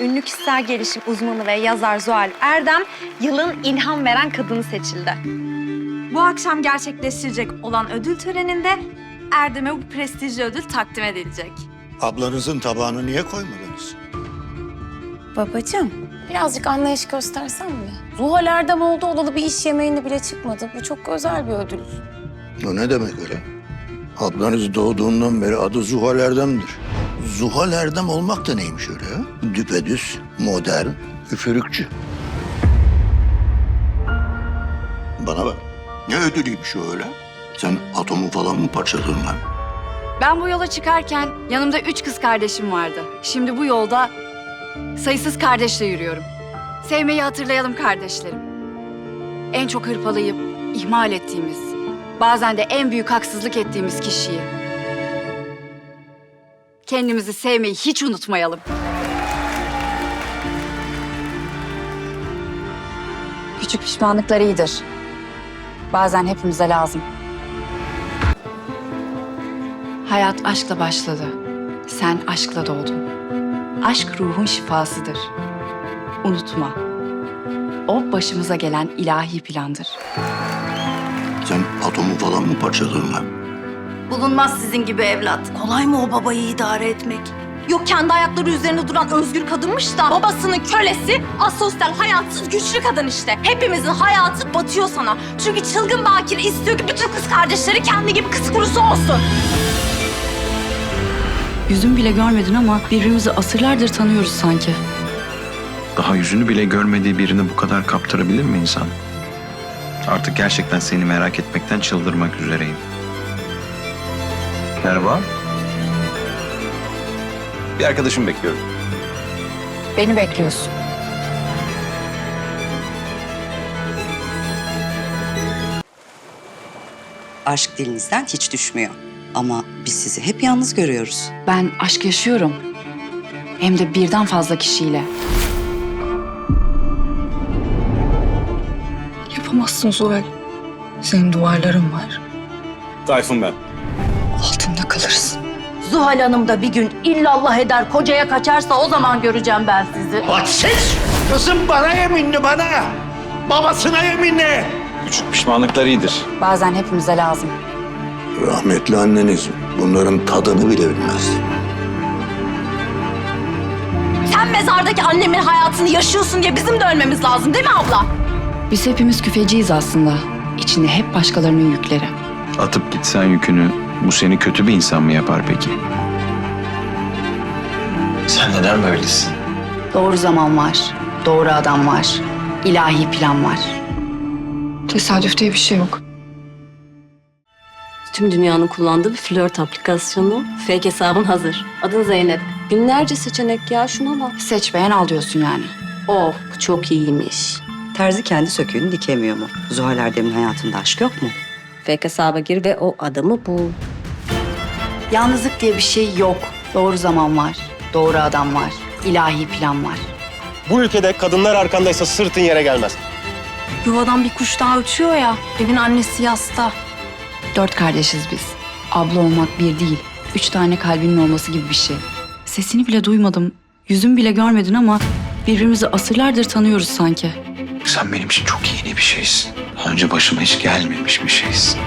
ünlü kişisel gelişim uzmanı ve yazar Zuhal Erdem yılın ilham veren kadını seçildi. Bu akşam gerçekleştirecek olan ödül töreninde Erdem'e bu prestijli ödül takdim edilecek. Ablanızın tabağını niye koymadınız? Babacığım, birazcık anlayış göstersen mi? Zuhal Erdem oldu olalı bir iş yemeğinde bile çıkmadı. Bu çok özel bir ödül. O ne demek öyle? Ablanız doğduğundan beri adı Zuhal Erdem'dir. Zuhal Erdem olmak da neymiş öyle ya? Düpedüz, modern, üfürükçü. Bana bak. Ne ödülüymüş o öyle? Sen atomu falan mı parçaladın lan? Ben bu yola çıkarken yanımda üç kız kardeşim vardı. Şimdi bu yolda sayısız kardeşle yürüyorum. Sevmeyi hatırlayalım kardeşlerim. En çok hırpalayıp ihmal ettiğimiz, bazen de en büyük haksızlık ettiğimiz kişiyi. Kendimizi sevmeyi hiç unutmayalım. Küçük pişmanlıklar iyidir. Bazen hepimize lazım. Hayat aşkla başladı. Sen aşkla doğdun. Aşk ruhun şifasıdır. Unutma. O başımıza gelen ilahi plandır. Sen atomu falan mı parçaladın lan? Bulunmaz sizin gibi evlat. Kolay mı o babayı idare etmek? Yok kendi ayakları üzerinde duran özgür kadınmış da babasının kölesi asosyal hayatsız güçlü kadın işte. Hepimizin hayatı batıyor sana. Çünkü çılgın bakir istiyor ki bütün kız kardeşleri kendi gibi kız kurusu olsun. Yüzüm bile görmedin ama birbirimizi asırlardır tanıyoruz sanki. Daha yüzünü bile görmediği birini bu kadar kaptırabilir mi insan? Artık gerçekten seni merak etmekten çıldırmak üzereyim. Merhaba. Bir arkadaşım bekliyorum. Beni bekliyorsun. Aşk dilinizden hiç düşmüyor. Ama biz sizi hep yalnız görüyoruz. Ben aşk yaşıyorum. Hem de birden fazla kişiyle. Yapamazsın Zuhal. Senin duvarların var. Tayfun ben. Kalırsın. Zuhal Hanım da bir gün illallah eder kocaya kaçarsa o zaman göreceğim ben sizi. Hadsiz! Kızım bana yeminli bana! Babasına yeminli! Küçük pişmanlıklar iyidir. Bazen hepimize lazım. Rahmetli anneniz bunların tadını bile bilmezdi. Sen mezardaki annemin hayatını yaşıyorsun diye bizim de ölmemiz lazım değil mi abla? Biz hepimiz küfeciyiz aslında. İçinde hep başkalarının yükleri. Atıp gitsen yükünü bu seni kötü bir insan mı yapar peki? Sen neden böylesin? Doğru zaman var. Doğru adam var. ilahi plan var. Tesadüf diye bir şey yok. Tüm dünyanın kullandığı bir flört aplikasyonu. Fake hesabın hazır. Adın Zeynep. Binlerce seçenek ya şuna bak. Seç beğen al diyorsun yani. Oh bu çok iyiymiş. Terzi kendi söküğünü dikemiyor mu? Zuhal Erdem'in hayatında aşk yok mu? Fake hesaba gir ve o adamı bul. Yalnızlık diye bir şey yok. Doğru zaman var. Doğru adam var. ilahi plan var. Bu ülkede kadınlar arkandaysa sırtın yere gelmez. Yuvadan bir kuş daha uçuyor ya. Evin annesi yasta. Dört kardeşiz biz. Abla olmak bir değil. Üç tane kalbinin olması gibi bir şey. Sesini bile duymadım. Yüzüm bile görmedin ama birbirimizi asırlardır tanıyoruz sanki. Sen benim için çok yeni bir şeysin. Daha önce başıma hiç gelmemiş bir şeysin.